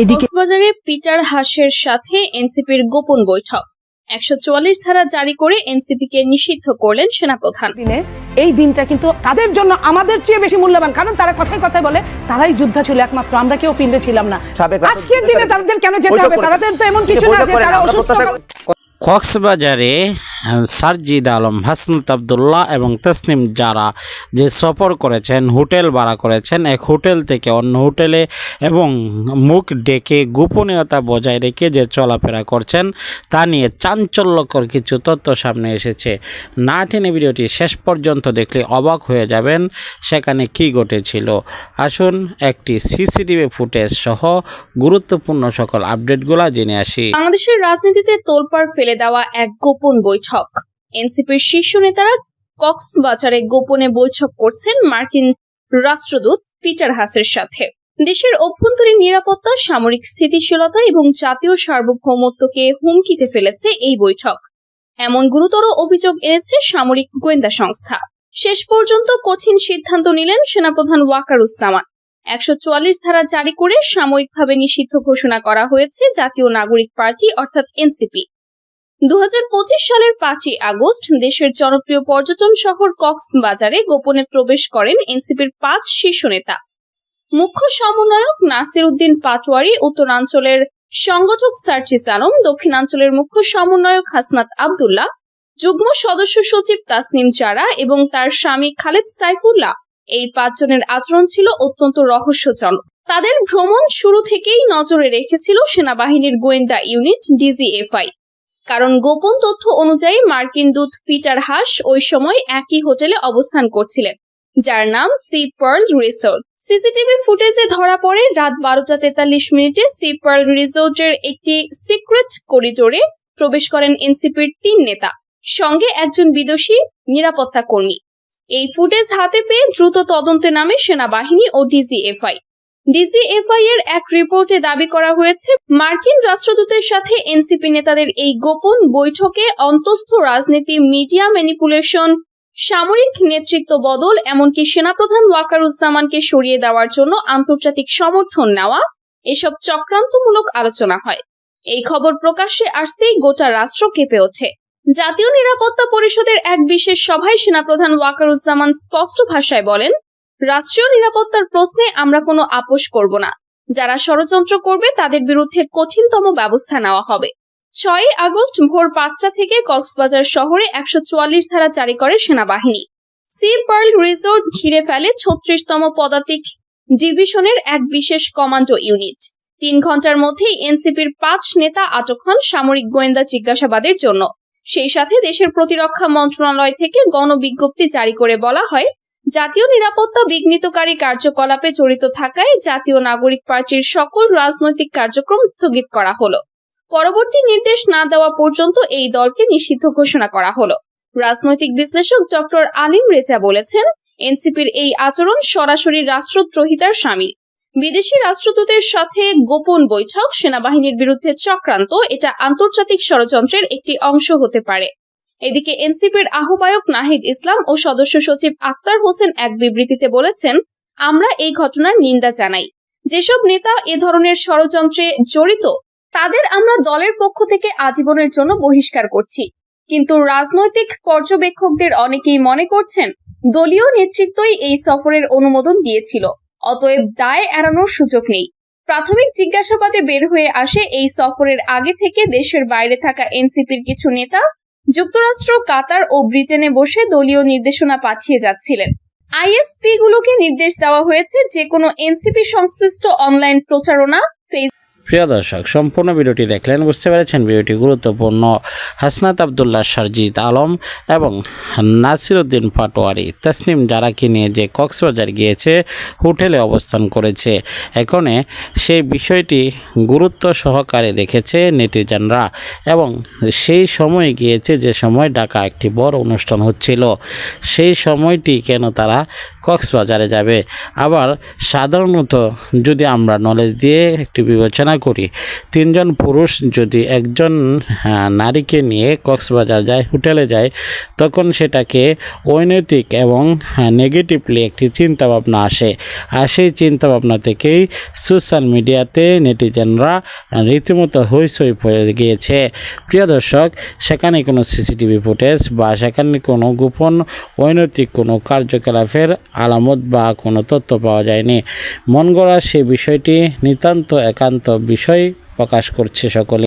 এদিকে কক্সবাজারে পিটার হাসের সাথে এনসিপির গোপন বৈঠক। একশো চুয়াল্লিশ ধারা জারি করে এনসিপিকে নিষিদ্ধ করলেন সেনাপ্রধান। দিনে এই দিনটা কিন্তু তাদের জন্য আমাদের চেয়ে বেশি মূল্যবান কারণ তারা কথায় কথায় বলে তারাই যোদ্ধা ছিল একমাত্র আমরা কেউ ফিল্ডে ছিলাম না। আজকের দিনে তাদের কেন যেতে হবে। তাদের তো এমন কিছু না যে তারা অসুস্থ কক্সবাজারে সারজিদ আলম, হাসনাত আবদুল্লাহ এবং তসনিম যারা যে সফর করেছেন, হোটেল ভাড়া করেছেন, এক হোটেল থেকে অন্য হোটেলে এবং মুখ ডেকে গোপনীয়তা বজায় রেখে যে চলাফেরা করছেন, তা নিয়ে চাঞ্চল্যকর কিছু তথ্য সামনে এসেছে। না টেনে ভিডিওটি শেষ পর্যন্ত দেখলে অবাক হয়ে যাবেন সেখানে কি ঘটেছিল। আসুন একটি সিসিটিভি ফুটেজ সহ গুরুত্বপূর্ণ সকল আপডেটগুলো জেনে আসি। বাংলাদেশের রাজনীতিতে তোলপাড় ফেলে দেওয়া এক গোপন বৈঠক। এনসিপির শীর্ষ নেতারা কক্সবাজারে গোপনে বৈঠক করছেন মার্কিন রাষ্ট্রদূত পিটার হাসের সাথে। দেশের অভ্যন্তরীণ নিরাপত্তা, সামরিক স্থিতিশীলতা এবং জাতীয় সার্বভৌমত্বকে হুমকিতে ফেলেছে এই বৈঠক। এমন গুরুতর অভিযোগ এনেছে সামরিক গোয়েন্দা সংস্থা। শেষ পর্যন্ত কঠিন সিদ্ধান্ত নিলেন সেনাপ্রধান ওয়াকারুজ্জামান একশো চুয়াল্লিশ ধারা জারি করে সাময়িকভাবে নিষিদ্ধ ঘোষণা করা হয়েছে জাতীয় নাগরিক পার্টি অর্থাৎ এনসিপি। দু হাজার পঁচিশ সালের পাঁচই আগস্ট দেশের জনপ্রিয় পর্যটন শহর কক্সবাজারে গোপনে প্রবেশ করেন এনসিপির পাঁচ শীর্ষ নেতা। মুখ্য সমন্বয়ক নাসির উদ্দিন পাটোয়ারি, উত্তরাঞ্চলের সংগঠক সার্জিস আলম, দক্ষিণাঞ্চলের মুখ্য সমন্বয়ক হাসনাত আবদুল্লাহ, যুগ্ম সদস্য সচিব তাসনিম জারা এবং তার স্বামী খালেদ সাইফুল্লাহ। এই পাঁচজনের আচরণ ছিল অত্যন্ত রহস্যজনক। তাদের ভ্রমণ শুরু থেকেই নজরে রেখেছিল সেনাবাহিনীর গোয়েন্দা ইউনিট ডিজিএফআই। কারণ গোপন তথ্য অনুযায়ী মার্কিন দূত পিটার হাস ওই সময় একই হোটেলে অবস্থান করছিলেন, যার নাম সি পার্ল রিসোর্ট। সিসিটিভি ফুটেজে ধরা পড়ে রাত বারোটা তেতাল্লিশ মিনিটে সি পার্ল রিসোর্টের একটি সিক্রেট করিডোরে প্রবেশ করেন এনসিপির তিন নেতা, সঙ্গে একজন বিদেশি নিরাপত্তা কর্মী। এই ফুটেজ হাতে পেয়ে দ্রুত তদন্তে নামে সেনাবাহিনী ও ডিজিএফআই। ডিজিএফআই এর এক রিপোর্টে দাবি করা হয়েছে, মার্কিন রাষ্ট্রদূতের সাথে এনসিপি নেতাদের এই গোপন বৈঠকে অন্তস্থ রাজনীতি, মিডিয়া ম্যানিপুলেশন, সামরিক নেতৃত্ব বদল, এমনকি সেনাপ্রধান ওয়াকারুজ্জামানকে সরিয়ে দেওয়ার জন্য আন্তর্জাতিক সমর্থন নেওয়া, এসব চক্রান্তমূলক আলোচনা হয়। এই খবর প্রকাশ্যে আসতেই গোটা রাষ্ট্র কেঁপে ওঠে। জাতীয় নিরাপত্তা পরিষদের এক বিশেষ সভায় সেনাপ্রধান ওয়াকারুজ্জামান স্পষ্ট ভাষায় বলেন রাষ্ট্রীয় নিরাপত্তার প্রশ্নে আমরা কোনো আপোষ করব না। যারা ষড়যন্ত্র করবে, তাদের বিরুদ্ধে কঠিনতম ব্যবস্থা নেওয়া হবে। ছয়ই আগস্ট ভোর পাঁচটা থেকে কক্সবাজার শহরে একশো চুয়াল্লিশ ধারা জারি করে সেনাবাহিনী। সি পার্ল রিসোর্ট ঘিরে ফেলে ছত্রিশতম পদাতিক ডিভিশনের এক বিশেষ কমান্ডো ইউনিট। তিন ঘণ্টার মধ্যেই এনসিপির পাঁচ নেতা আটক হন সামরিক গোয়েন্দা জিজ্ঞাসাবাদের জন্য। সেই সাথে দেশের প্রতিরক্ষা মন্ত্রণালয় থেকে গণবিজ্ঞপ্তি জারি করে বলা হয় জাতীয় নিরাপত্তা বিঘ্নিতকারী কার্যকলাপে জড়িত থাকায় জাতীয় নাগরিক পার্টির সকল রাজনৈতিক কার্যক্রম স্থগিত করা হলো। পরবর্তী নির্দেশ না দেওয়া পর্যন্ত এই দলকে নিষিদ্ধ ঘোষণা করা হলো। রাজনৈতিক বিশ্লেষক ডক্টর আলিম রেজা বলেছেন, এনসিপির এই আচরণ সরাসরি রাষ্ট্রদ্রোহিতার সামিল। বিদেশি রাষ্ট্রদূতের সাথে গোপন বৈঠক, সেনাবাহিনীর বিরুদ্ধে চক্রান্ত, এটা আন্তর্জাতিক ষড়যন্ত্রের একটি অংশ হতে পারে। এদিকে এনসিপির আহ্বায়ক নাহিদ ইসলাম ও সদস্য সচিব আক্তার হোসেন এক বিবৃতিতে বলেছেন, আমরা এই ঘটনার নিন্দা জানাই। যেসব নেতা এ ধরনের ষড়যন্ত্রে জড়িত, তাদের আমরা দলের পক্ষ থেকে আজীবনের জন্য বহিষ্কার করছি। কিন্তু রাজনৈতিক পর্যবেক্ষকদের অনেকেই মনে করছেন, দলীয় নেতৃত্বই এই সফরের অনুমোদন দিয়েছিল, অতএব দায় এড়ানোর সুযোগ নেই। প্রাথমিক জিজ্ঞাসাবাদে বের হয়ে আসে এই সফরের আগে থেকে দেশের বাইরে থাকা এনসিপির কিছু নেতা যুক্তরাষ্ট্র, কাতার ও ব্রিটেনে বসে দলীয় নির্দেশনা পাঠিয়ে যাচ্ছিলেন। আইএসপি গুলোকে নির্দেশ দেওয়া হয়েছে যে কোনো এনসিপি সংশ্লিষ্ট অনলাইন প্রচারণা প্রিয় দর্শক, সম্পূর্ণ ভিডিওটি দেখলেন বুঝতে পেরেছেন ভিডিওটি গুরুত্বপূর্ণ। হাসনাত আবদুল্লাহ সারজিদ আলম এবং নাসিরুদ্দিন পাটোয়ারি তসনিম যারাকে নিয়ে যে কক্সবাজার গিয়েছে, হোটেলে অবস্থান করেছে। এখানে সেই বিষয়টি গুরুত্ব সহকারে দেখেছে নেটিজনরা এবং সেই সময় গিয়েছে যে সময় ঢাকা একটি বড় অনুষ্ঠান হচ্ছিল। সেই সময়টি কেন তারা কক্সবাজারে যাবে। আবার সাধারণত যদি আমরা নলেজ দিয়ে একটি বিবেচনা করি, তিনজন পুরুষ যদি একজন নারীকে নিয়ে কক্সবাজার যায় হোটেলে যায়, তখন সেটাকে অনৈতিক এবং নেগেটিভলি একটি চিন্তাভাবনা আসে। আর সেই চিন্তাভাবনা থেকেই সোশ্যাল মিডিয়াতে নেটিজেনরা রীতিমতো হইচই পড়ে গিয়েছে। প্রিয় দর্শক, সেখানে কোনো সিসিটিভি ফুটেজ বা সেখানে কোনো গোপন অনৈতিক কোনো কার্যকলাপের আলামত বা কোনো তথ্য পাওয়া যায়নি। মন গড়া সে বিষয়টি নিতান্ত একান্ত বিষয় প্রকাশ করছে সকলে।